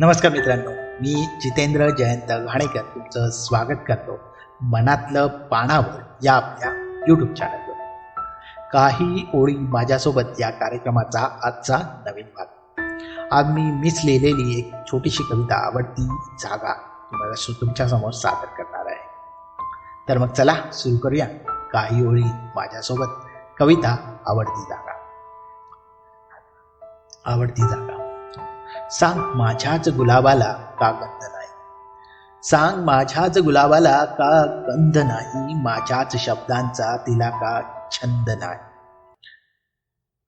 नमस्कार मित्रांनो मी जितेंद्र जयंत घाणेकर तुमचं स्वागत करतो मनातलं पानावर या आपल्या यूट्यूब चॅनलवर काही ओळी माझ्यासोबत या कार्यक्रमाचा आजचा नवीन भाग. आज मी मीच लिहिलेली एक छोटीशी कविता आवडती जागा तुम्हाला तुमच्यासमोर सादर करणार आहे. तर मग चला सुरू करूया. काही ओळी माझ्यासोबत कविता आवडती जागा. आवडती जागा. सांग माझ्याच गुलाबाला का गंध नाही? सांग माझ्याच गुलाबाला का गंध नाही? माझ्याच शब्दांचा तिला का छंद नाही?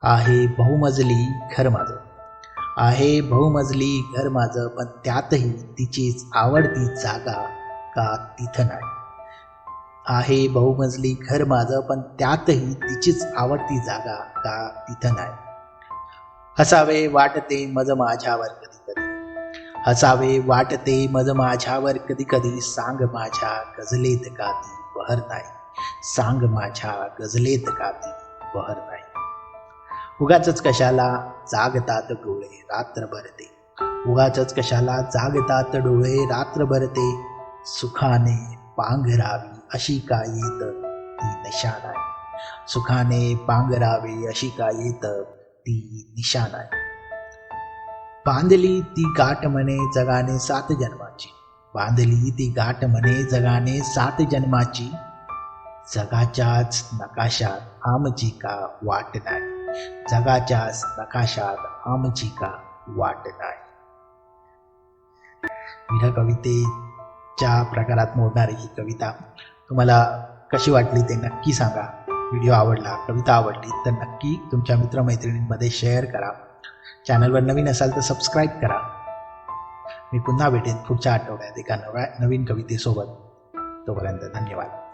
आहे बहुमजली घर माझं. आहे बहुमजली घर माझं पण त्यातही तिचीच आवडती जागा का तिथं नाही? आहे बहुमजली घर माझं पण त्यातही तिचीच आवडती जागा का तिथं नाही? हसावे वाटते मज माझ्यावर कधी कधी. हसावे वाटते मज माझ्यावर कधी कधी. सांग माझ्या गजलेत का ती बहर नाही. सांग माझ्या गजलेत का ती बहर नाही. उगाच कशाला जागतात डोळे रात्र भरते उगाच कशाला जागतात डोळे रात्र भरते सुखाने पांघरावी अशी का येत ती निशाण? आहे सुखाने पांघरावी अशी का येत ती निशाण आहे. बांधली ती गाठ म्हणे जगाने सात जन्माची. बांधली ती गाठ म्हणे जगाने सात जन्माची. जगाच्याच नकाशात आमची का वाट नाही. जगाच्याच नकाशात आमची का वाट नाही. विरा कवितेच्या प्रकारात मोडणारी ही कविता तुम्हाला कशी वाटली ते नक्की सांगा. व्हिडिओ आवडला कविता आवडली तर नक्की तुमच्या मित्रमैत्रिणींमध्ये शेअर करा. चॅनलवर नवीन असाल तर सबस्क्राईब करा. मी पुन्हा भेटेन पुढच्या आठवड्यात एका नव्या नवीन कवितेसोबत. तोपर्यंत धन्यवाद.